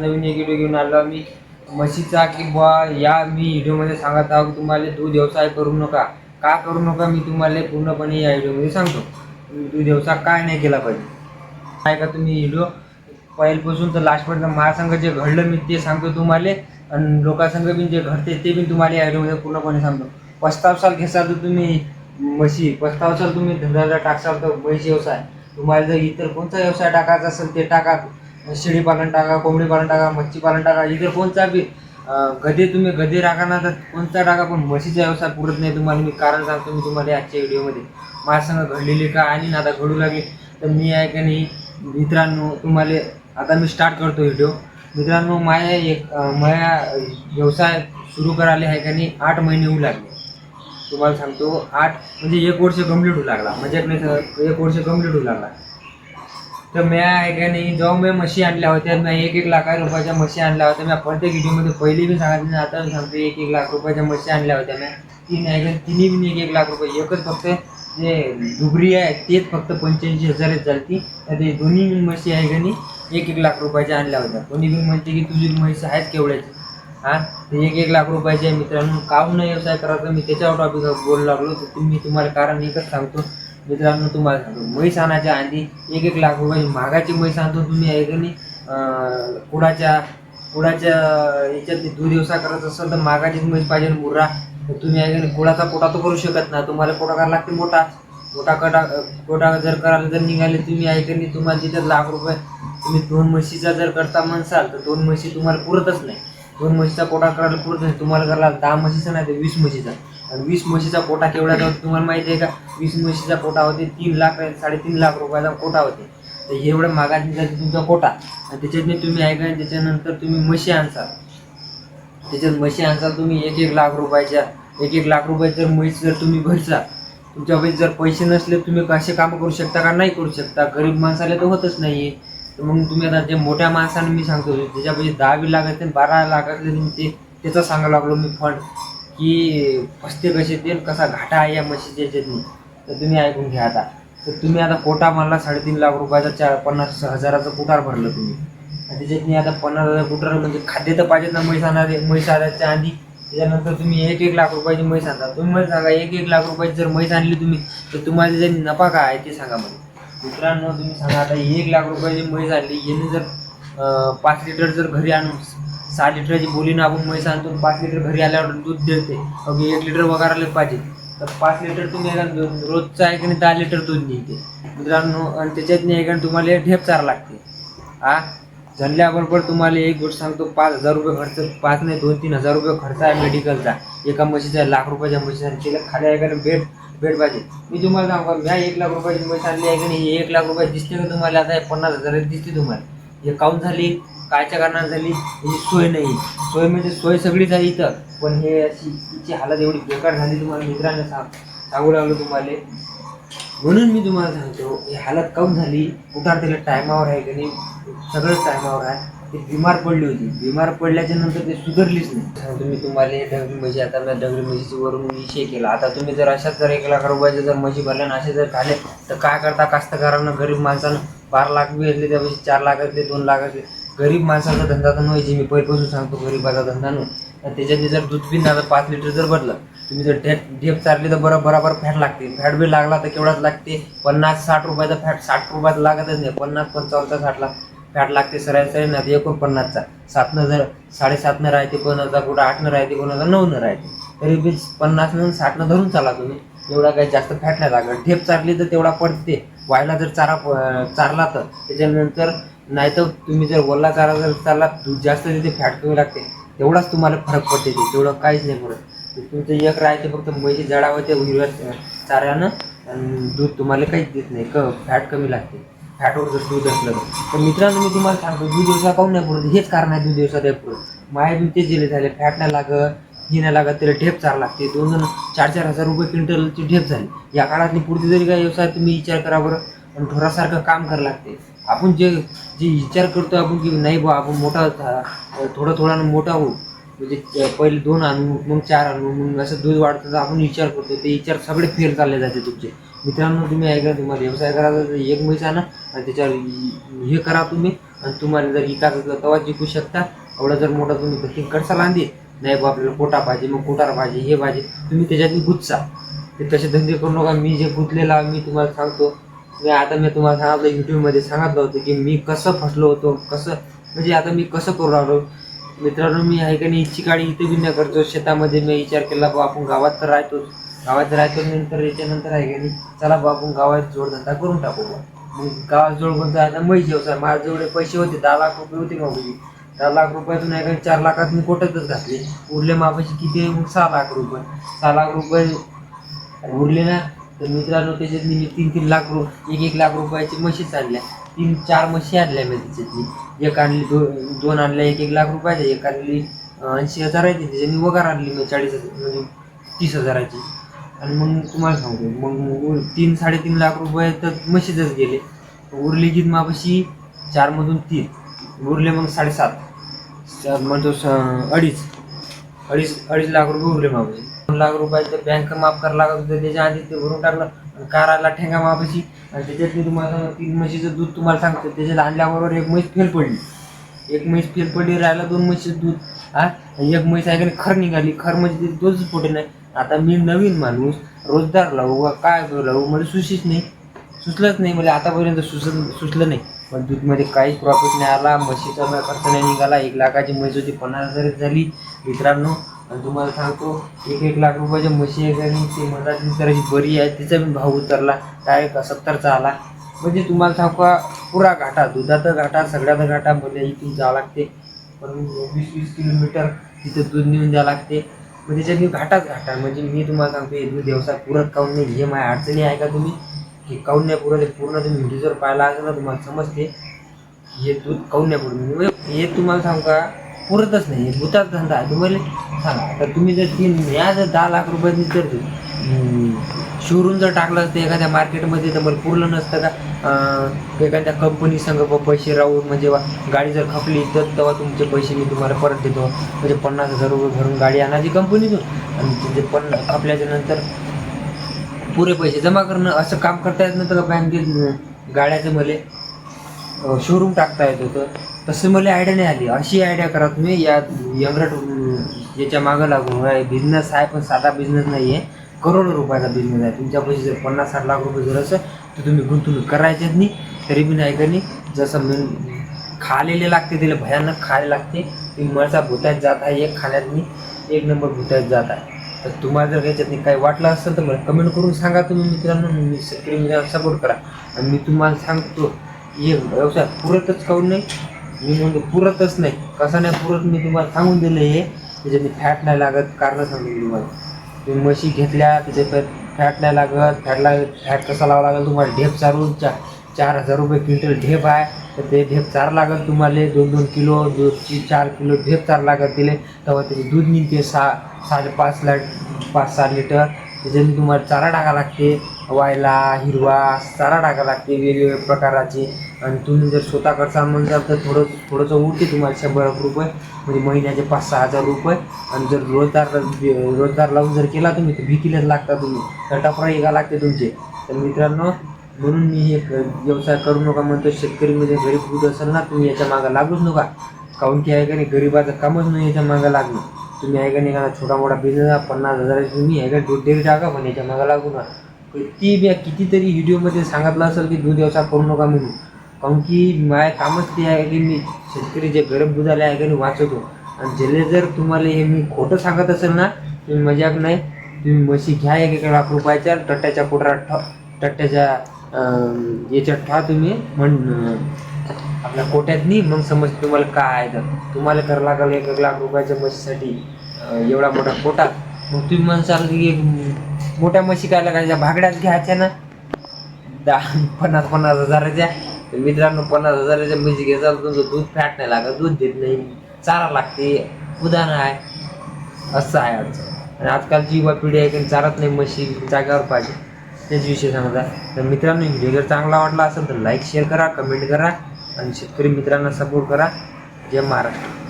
नवीन एक व्हिडिओ घेऊन आलो मी म्हशीचा की बुवा या मी व्हिडिओमध्ये सांगत आहोत की तुम्हाला दूध व्यवसाय करू नका. का करू नका? मी तुम्हाला पूर्णपणे या व्हिडिओमध्ये सांगतो. दूध व्यवसाय काय नाही केला पाहिजे. काय का तुम्ही व्हिडिओ पहिल्यापासून तर लास्टपर्यंत महासंघ जे घडलं मी ते सांगतो तुम्हाला. आणि लोकांसंघ बी जे घडते ते बी तुम्हाला या व्हिडिओमध्ये पूर्णपणे सांगतो. पस्तावसाल घेसाल तर तुम्ही म्हशी पस्तावसाल तुम्ही धंद्याला टाकसाल तर म्हशी व्यवसाय. तुम्हाला जर इतर कोणता व्यवसाय टाकायचा असेल ते टाका. शेळी पालन टाका कोंबडी पालन टाका मच्छी पालन टाका. इतर कोणता बी गधे तुम्ही गधे राखा ना तर कोणता टाका पण म्हशीचा व्यवसाय पुरत नाही तुम्हाला. मी कारण सांगतो मी तुम्हाला आजच्या व्हिडिओमध्ये. माझ्या संग घडलेली का आणि ना आता घडू लागली. तर मी आहे का नाही मित्रांनो तुम्हाला आता मी स्टार्ट करतो व्हिडिओ. मित्रांनो माया एक माझ्या माया व्यवसाय सुरू करायला आहे का नाही आठ महिने होऊ लागले. तुम्हाला सांगतो आठ म्हणजे एक वर्ष कंप्लीट होऊ लागला. म्हणजे एक वर्ष कंप्लीट होऊ लागला. तर मी आहे का नाही जेव्हा मी म्हशी आणल्या होत्या. मी एक एक लाख रुपयाच्या म्हशी आणल्या होत्या. मी प्रत्येक व्हिडिओमध्ये पहिले बी सांगितलं आता सांगतो एक एक लाख रुपयाच्या म्हशी आणल्या होत्या मी तीन आहे का तिन्ही बी एक एक लाख रुपये. एकच फक्त जे डुबरी आहे तेच फक्त पंच्याऐंशी हजारच चालती तर ते दोन्ही बी म्हशी आहे का नाही एक एक लाख रुपयाच्या आणल्या होत्या. कोणी बी म्हणते की तुझी म्हशी आहेत केवढ्याची? हा? एक एक लाख रुपयाचे मित्रांनो. काहून व्यवसाय करायचा? मी त्याच्यावर टॉपिक बोलू लागलो. तर तुम्ही तुम्हाला कारण एकच सांगतो. मित्रांनो तुम्हाला सांगतो म्हैस आणायच्या आधी एक एक लाख रुपये महागाची म्हैस आणतो तुम्ही आहे का कुडाच्या कुडाच्या याच्यात दूध व्यवसाय करत असेल तर महागाचीच म्हैस पाहिजे मुर्रा. तर तुम्ही आहे कुडाचा कोटा तर करू शकत ना तुम्हाला कोटा करायला लागते मोठा. मोठा कटा कोटा जर करायला जर निघाले तुम्ही आहे तुम्हाला तिथे लाख रुपये तुम्ही दोन म्हशीचा जर करता म्हणसाल तर दोन म्हशी तुम्हाला पुरतच नाही. दोन म्हशीचा कोटा करायला पुरत नाही. तुम्हाला करायला दहा म्हशीचा नाही तर वीस म्हशीचा. आणि वीस म्हशीचा कोटा केवढा होता तुम्हाला माहिती आहे का? वीस म्हशीचा कोटा होते तीन लाख साडेतीन लाख रुपयाचा कोटा होते. तर एवढं मागाची जाते तुमचा कोटा. आणि त्याच्यातने तुम्ही ऐका त्याच्यानंतर तुम्ही म्हशी आणसाल. त्याच्यात म्हशी आणसाल तुम्ही एक एक लाख रुपयाच्या एक एक लाख रुपये जर म्हैस जर तुम्ही भरसा तुमच्याकडे जर पैसे नसले तुम्ही कसे कामं करू शकता का? नाही करू शकता. गरीब माणसाला तर होतच नाही आहे मग तुम्ही आता जे मोठ्या माणसाने मी सांगतो त्याच्यापैकी दहावी लागत बारा लाख तुम्ही ते त्याचं सांगायला लागलो मी फंड की फसते कसे ते कसा घाटा आहे या म्हशीच्या याच्यातनी. तर तुम्ही ऐकून घ्या आता. तर तुम्ही आता कोटा मारला साडेतीन लाख रुपयाचा चार पन्नास हजाराचं कुटार भरलं तुम्ही. आणि त्याच्यातनी आता पन्नास हजार कुटार म्हणजे खाद्य तर पाहिजेत ना म्हैस आणणारे म्हैस आणायच्या आधी. त्याच्यानंतर तुम्ही एक एक लाख रुपयाची म्हैस आणता. तुम्ही मला सांगा एक एक लाख रुपयाची जर म्हैस आणली तुम्ही तर तुम्हाला त्याच्यात नफा काय आहे ते सांगा मला. मित्रांनो तुम्ही सांगा आता एक लाख रुपयाची म्हैस आणली. याने जर पाच लिटर जर घरी आणून सहा लिटरची बोलीनं आपण म्हैस आणतो पाच लिटर घरी आल्यावर दूध देते. अगदी एक लिटर वगैरे पाहिजे. तर पाच लिटर तुम्ही एका रोजचं आहे की दहा लिटर दूध निघते. मित्रांनो आणि त्याच्यात नाही का तुम्हाला ढेप चार लागते. आ? झाल्याबरोबर तुम्हाला एक गोष्ट सांगतो पाच हजार रुपये खर्च पाच नाही दोन तीन हजार रुपये खर्च आहे मेडिकलचा एका म्हशीचा लाख रुपयाच्या म्हशीचा तिला खाली ऐकायला भेट भेट पाहिजे. मी तुम्हाला सांगतो म्या एक लाख रुपयाची मशीन आणली आहे की नाही एक लाख रुपये दिसते का तुम्हाला? आता हे पन्नास हजार दिसते तुम्हाला. हे काऊन झाली? कायच्या कारणाने झाली? याची सोय नाही. सोय म्हणजे सोय सगळीच आहे इथं. पण हे अशी तिची हालत एवढी बेकार झाली तुम्हाला मित्रांना सांग सांगू लागलो तुम्हाला. म्हणून मी तुम्हाला सांगतो ही हालत काऊन झाली? उठार त्याला टायमावर आहे की नाही? सगळंच टायमावर आहे. ते बिमार पडली होती. बिमार पडल्याच्या नंतर ते सुधारलीच नाही. सांगतो मी तुम्हाला हे डगरी म्हशी आता मी डगरी म्हशीची वरून विषय केला. आता तुम्ही जर अशाच जर एक लाख रुपयाचे जर म्हशी भरल्या आणि असे जर झाले तर काय करता? कास्तकारांना गरीब माणसानं बारा लाख बी असले त्यापेक्षा चार लाख असले दोन लाख असले गरीब माणसाचा धंदा तर नव्हती मी पहिल्यापासून सांगतो गरीबाचा धंदा नव्हे तर त्याच्यात जर दूध बी आता पाच लिटर जर भरलं तुम्ही जर ढेप ढेप चारली तर बरं बराबर फॅट लागते. फॅट बी लागला तर केवढाच लागते? पन्नास साठ रुपयाचा फॅट साठ रुपयाचा लागतच नाही. पन्नास पंचावन्नचा साठला. फॅट लागते सरासरी नदी ते एकोणपन्नासचा. सातनं जर साडेसातनं राहते कोणाचा कुठं आठनं राहते कोणाचा नऊनं राहते. तरी बी पन्नासनं साठनं धरून चाला तुम्ही. एवढा काही जास्त फॅट नाही लागत. ढेप चारली तर तेवढा पडते. व्हायला जर चारा प- चारला तर. त्याच्यानंतर नाही तर तुम्ही जर वल्ला चारा जर चालला दूध जास्त तिथे फॅट कमी लागते. तेवढाच तुम्हाला फरक पडते ते. तेवढं काहीच नाही पडत तुमचं एक राहते फक्त म्हैशी जडा ते हिरव्या चाऱ्यानं दूध तुम्हाला काहीच देत नाही. क फॅट कमी लागते. फॅटवर जर दूध असलं तर. मित्रांनो मी तुम्हाला सांगतो दूध दिवसा काऊन नाही पुरत? हेच कारण आहे दूध दिवसात आहे पडत माया बी तेच दिले झाले फॅट नाही लागत हे नाही लागत त्याला ढेप चार लागते. दोन जण चार चार हजार रुपये क्विंटलची ढेप झाली. या काळातली पुढची जरी काय व्यवसाय तुम्ही विचार करा बरं. पण ढोरासारखं काम करावं लागते. आपण जे जे विचार करतो आपण की नाही बा आपण मोठा थोडा थोडा मोठा होऊ. म्हणजे पहिले दोन आणू मग चार आणू मग असं दूध वाढतं तर आपण विचार करतो. ते विचार सगळे फेल चालले जाते तुमचे. मित्रांनो तुम्ही ऐका तुम्हाला व्यवसाय करायचा तर एक म्हैस आणा आणि त्याच्यावर हे करा तुम्ही. आणि तुम्हाला जर विकास असला तेव्हा जिंकू शकता. एवढा जर मोठा तुम्ही बकिंग कडसा लांदी नाही बा आपल्याला कोटा पाहिजे मग कोटार पाहिजे हे पाहिजे तुम्ही त्याच्यातली गुच्छा ते तसे धंदे करू नका. मी जे गुंतलेला मी तुम्हाला सांगतो. मी आता मी तुम्हाला सांगितलं युट्यूबमध्ये सांगितलं होतं की मी कसं फसलो होतो कसं म्हणजे आता मी कसं करू लागलो? मित्रांनो मी आहे का नाही चिकाडी इथे बी न करतो शेतामध्ये मी विचार केला बा आपण गावात तर राहतोच. गावात राहतो नंतर याच्यानंतर आहे का नाही चला बा आपण गावात जोडधंदा करून टाकू बा मग गावात जोड कोणता आता म्हैस हो व्यवसाय माझ्या जेवढे पैसे होते दहा लाख रुपये होते मग दहा लाख रुपयातून आहे का चार लाखात मी कोटतच घातले. उरले मापाशी किती मग सहा लाख रुपये. सहा लाख रुपये उरले ना. तर मित्रांनो त्याच्यात मी तीन तीन लाख रु एक एक लाख रुपयाची म्हशी चालल्या तीन चार म्हशी आणल्या मी त्याच्यातली. एक आणली दो दोन आणल्या एक एक लाख रुपयाच्या एक आणली ऐंशी हजाराची त्याच्यानी वगार आणली मी चाळीस हजार म्हणजे तीस हजाराची. आणि मग तुम्हाला सांगतो मग उर- तीन साडेतीन लाख रुपये तर म्हशीतच गेले. उरली की मापाशी चारमधून तीन. उरले मग साडेसात. स- म्हणतो स- अडीच. अडीच अडीच लाख रुपये उरले मापाशी. दोन लाख रुपयाचं बँक माफ करायला लागत होतं त्याच्या आधी ते भरून टाकलं. आणि काराला ठेंगा मापाशी आणि त्याच्यात मी तुम्हाला सांगतो, तीन म्हशीचं दूध तुम्हाला सांगतो. त्याच्यात आणल्याबरोबर एक म्हैस फेल पडली. एक म्हैस फेल पडली राहिला दोन म्हशीचं दूध. हा? एक म्हैस आहे का नाही खर निघाली. खर म्हणजे ते दोनच पोटे नाही. आता मी नवीन माणूस रोजगार लावू का काय लावू मला सुशीच नाही. सुचलंच नाही मला आतापर्यंत सुच सुचलं नाही. पण दूधमध्ये काहीच प्रॉफिट नाही आला म्हशीचा खर्च नाही निघाला. एक लाखाची म्हैस होती पन्नास हजारच झाली. मित्रांनो आणि तुम्हाला सांगतो एक एक लाख रुपयाच्या म्हशी आहे आणि ती मला तर बरी आहे तिचा पण भाव उतरला डायरेक्ट सत्तरचा आला म्हणजे तुम्हाला सांगू का पुरा घाटा दुधाचा घाटा सगळ्याचा घाटा मध्ये इथून जावं लागते. पण वीस वीस किलोमीटर तिथं दूध नेऊन द्यावं लागते. मग त्याच्यात मी घाटाच घाटा. म्हणजे मी तुम्हाला सांगतो हे दूध व्यवसाय पुरत काऊन नाही हे माझ्या अडचणी आहे का तुम्ही? हे काऊन नाही पुरत पूर्ण तुम्ही व्हिडिओ जर पाहिला असेल ना तुम्हाला समजते. हे दूध काऊन नाही पुरत. म्हणजे हे तुम्हाला सांगू का पुरतच नाही. भूताच धंदा आहे. तुम्हाला सांगा तर तुम्ही जर तीन या जर दहा लाख रुपयाची जर शोरूम जर टाकलं असतं एखाद्या मार्केटमध्ये तर मला पुरलं नसतं का? एखाद्या कंपनी संग प- पैसे राहून म्हणजे गाडी जर खपली तर तेव्हा तुमचे पैसे मी तुम्हाला परत देतो. म्हणजे पन्नास हजार रुपये भरून गाडी आणायची कंपनीतून आणि तिथे पन्ना खपल्याच्या नंतर पुरे पैसे जमा करणं असं काम करता येत नव्हतं का? बँकेत गाड्याचं मले शोरूम टाकता येत होतं. तसं मला आयडिया नाही आली. अशी आयडिया करा तुम्ही. या यंगरट याच्या मागं लागून. बिझनेस आहे पण साधा बिझनेस नाही आहे करोडो रुपयाचा बिझनेस आहे. तुमच्या पैसे जर पन्नास साठ लाख रुपये जर असेल तर तुम्ही गुंतवणूक करायच्याच नाही. तरी बी नाही का नाही जसं मी खालेले लागते तिला भयानक खायला लागते. तुम्ही मळचा भूतायत जात आहे एक खाण्यातनी एक नंबर भूतायत जात आहे. तर तुम्हाला जर याच्यातनी काही वाटलं असेल तर मला कमेंट करून सांगा तुम्ही मित्रांनो. मी शेतकरी मित्रांना सपोर्ट करा. आणि मी तुम्हाला सांगतो हे व्यवसाय पुरतच काऊन नाही. मी म्हणतो पुरतच नाही. कसं नाही पुरत मी तुम्हाला सांगून दिलं हे. त्याच्यात फॅट नाही लागत कारण सांगून तुम्हाला. तुम्ही म्हशी घेतल्या त्याच्यात फॅट नाही लागत फॅट लाग फॅट कसा लावा लागेल तुम्हाला? ढेप चारून चा चार हजार रुपये क्विंटल ढेप आहे. तर ते ढेप चार लागत तुम्हाला. दोन दोन किलो दूधची चार किलो ढेप चार लागत दिले. तेव्हा त्याचे दूध निघते सहा साडेपाच लाट पाच सहा लिटर. त्याच्याने तुम्हाला चारा टाका लागते. वायला हिरवा चारा टाका लागते वेगवेगळ्या प्रकाराचे. आणि तुम्ही जर स्वतः करसाल म्हणसाल तर थोडं थोडंसं उरते तुम्हाला शंभर रुपये. म्हणजे महिन्याचे पाच सहा हजार रुपये. आणि जर रोजदार रोजगार लावून जर केला तुम्ही तर भीतीलाच लागता तुम्ही. तर टपरा एका लागते तुमचे. तर मित्रांनो म्हणून मी हे व्यवसाय करू नका म्हणतो शेतकरी म्हणजे गरीब होत असेल ना तुम्ही याच्या मागं लागूच नका. काऊन की आहे का नाही गरीबाचं कामच नाही याच्या मागं लागणं. तुम्ही आहे का नाही का छोटा मोठा बिझनेस पन्नास हजाराची तुम्ही आहे का दूध डेअरी टाका पण याच्या मागं लागू नका. ती मी कितीतरी व्हिडिओमध्ये सांगितलं असेल की दूध व्यवसाय करू नका म्हणून. काऊन की माझं कामच ते आहे की मी शेतकरी जे गरीब दुधाला आहे की वाचवतो. आणि ज्याला जर तुम्हाला हे मी खोटं सांगत असेल ना तुम्ही मजाक नाही. तुम्ही म्हशी घ्या एक एक लाख रुपयाच्या टट्ट्याच्या पोटरात ठ टट्ट्याच्या याच्यात ठा तुम्ही. म्हण आपल्या कोट्यातनी मग समज तुम्हाला काय आहे तर. तुम्हाला करावं लागेल एक एक लाख रुपयाच्या म्हशीसाठी एवढा मोठा कोटा. मग तुम्ही म्हणसाल की एक मोठ्या म्हशी काय लागायच्या भागड्याच घ्यायच्या ना दहा पन्नास पन्नास हजाराच्या तर मित्रांनो पन्नास हजाराच्या म्हशी घ्यायचा तुमचं दूध फॅट नाही लागत दूध देत नाही. चारा लागते. उदाहरण आहे. असं आहे अडचण आणि आजकालची युवा पिढी आहे की चारत नाही म्हशी जागेवर पाहिजे. तेच विषय सांगता तर मित्रांनो व्हिडिओ जर चांगला वाटला असेल तर लाईक शेअर करा कमेंट करा. आणि शेतकरी मित्रांना सपोर्ट करा. जय महाराष्ट्र.